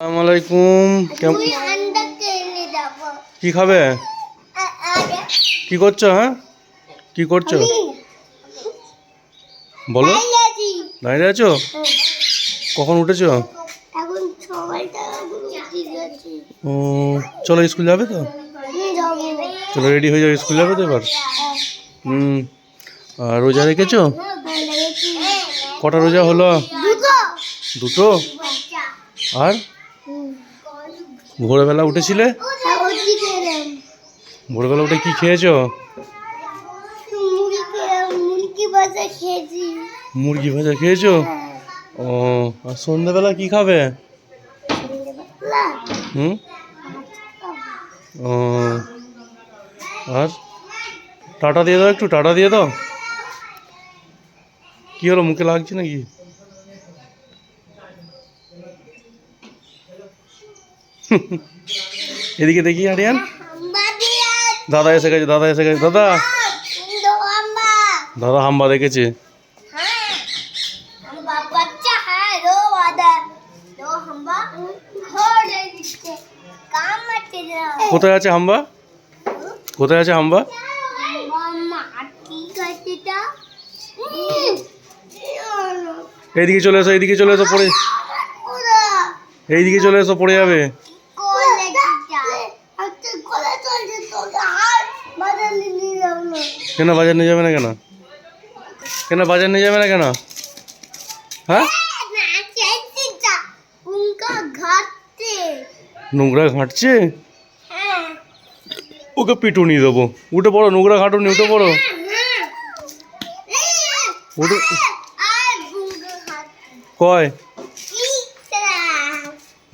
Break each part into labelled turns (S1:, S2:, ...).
S1: আসসালামু আলাইকুম কেমন
S2: যাব
S1: কি খাবে? কি করছ হ্যাঁ? কি করছ? বলো। দাঁড়িয়ে আছো। কখন উঠেছো? ও চলো স্কুল যাবে তো? চলো রেডি হয়ে যাও স্কুল যাবে তো এবার? হুম। আর রোজা রেখেছো? কটা রোজা হলো?
S2: দুটো।
S1: আর? ভোরবেলা উঠেছিলে? ভোরবেলা উঠে কি খেয়েছো? মুরগি ভাজা খেয়েছো? ও, আর সন্ধ্যাবেলা কি খাবে? হুম? ও, আর টাটা দিয়ে দাও একটু, টাটা দিয়ে দাও। কি হলো, মুখে লাগছে নাকি? এদিকে দেখি, আরিয়ান। দাদা এসে গেছে, দাদা এসে গেছে। দাদা। দাদা হাম্বা দেখেছে। কোথায় আছে হাম্বা? কোথায় আছে হাম্বা? এইদিকে চলে এসো, এইদিকে চলে এসো, পড়ে এইদিকে চলে এসো, পড়ে যাবে। কেন বাজার নিয়ে যাবে না কেন? কেন বাজার নিয়ে যাবে না কেন? হ্যাঁ? নোংরা ঘাঁটছে? ওকে পিটুনি দেবো। উঠে পড়ো নোংরা ঘাটুনি উঠে পড়ো। উঠে কয়?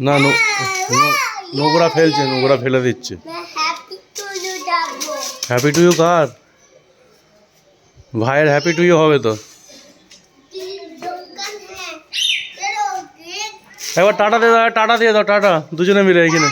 S1: না নোংরা ফেলছে নোংরা ফেলে দিচ্ছে। হ্যাপি টু ইউ কার? ভাইয়ের হ্যাপি টু ইউ হবে তো। একবার টাটা দিয়ে দাও টাটা দিয়ে দাও টাটা। দুজনে মিলে এখানে।